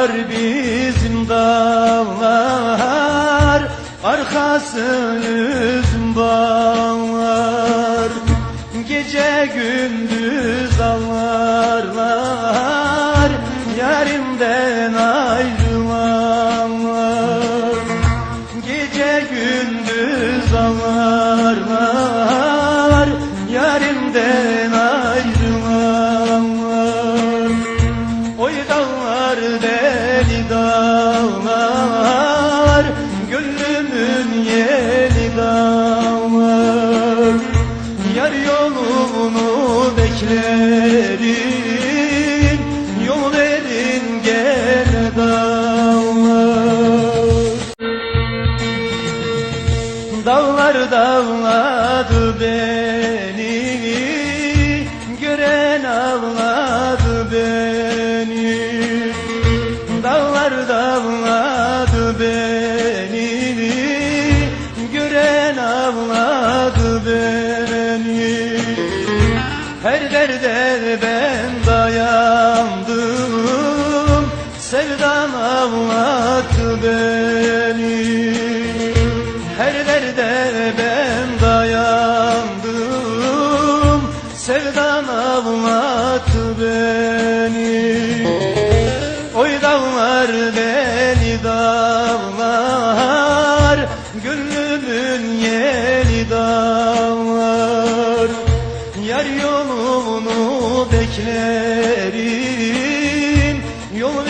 dağlar bizim dağlar Arkası üzüm bağlar. Gece gündüz ağlarlar Yarimden ayrılanlar. Gece gündüz ağlarlar beklerim Yol verin gene dağlar. Dağlar dağladı beni Her derde ben dayandım. Sevdan ağlattı beni. Her derde ben dayandım. Sevdan ağlattı beni yolunu beklerim Yol